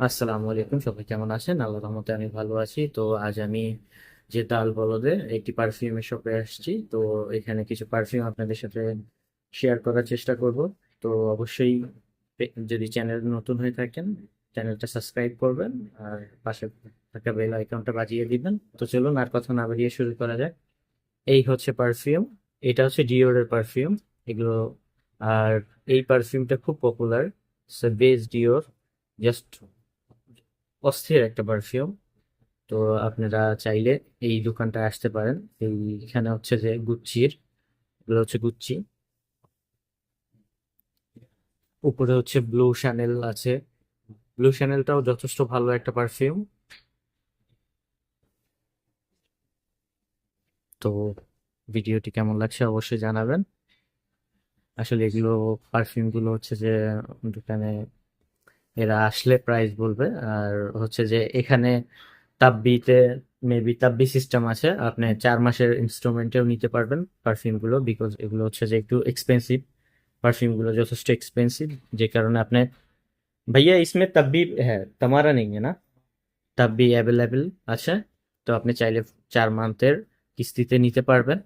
আসসালামু আলাইকুম। সবাই কেমন আছেন? আল্লাহ রহমতে আমি ভালো আছি। তো আজ আমি যে দাল বলদে, একটি পারফিউমের শপে আসছি। তো এখানে কিছু পারফিউম আপনাদের সাথে শেয়ার করার চেষ্টা করব। তো অবশ্যই যদি চ্যানেল নতুন হয়ে থাকেন চ্যানেলটা সাবস্ক্রাইব করবেন আর পাশে থাকা বেল আইকনটা বাজিয়ে দিবেন। তো চলুন আর কথা না বাড়িয়ে শুরু করা যাক। এই হচ্ছে পারফিউম এটা হচ্ছে ডিওরের পারফিউম এগুলো আর এই পারফিউমটা খুব পপুলার বেস ডিওর জাস্ট অস্থির একটা পারফিউম তো আপনারা চাইলে এই দোকানটা আসতে পারেন। এইখানে হচ্ছে যে গুচ্ছির, এগুলো হচ্ছে গুচ্ছি। উপরে হচ্ছে ব্লু শ্যানেল আছে। ব্লু শ্যানেলটাও যথেষ্ট ভালো একটা পারফিউম তো ভিডিওটি কেমন লাগছে অবশ্যই জানাবেন। আসলে এগুলো পারফিউমগুলো হচ্ছে যে দোকানে এরা আসলে প্রাইস বলবে আর হচ্ছে যে এখানে তাব্বিতে মেবি তাব্বি সিস্টেম আছে আপনি চার মাসের ইনস্টলমেন্টেও নিতে পারবেন পারফিউম গুলো বিকজ এগুলো হচ্ছে যে একটু এক্সপেন্সিভ পারফিউম গুলো যথেষ্ট এক্সপেন্সিভ যে কারণে আপনি भैया इसमें तब्बी है तुम्हारा नहीं है ना तब्बी অ্যাভেলেবেল আছে তো আপনি চাইলে চার মান্থের কিস্তিতে নিতে পারবেন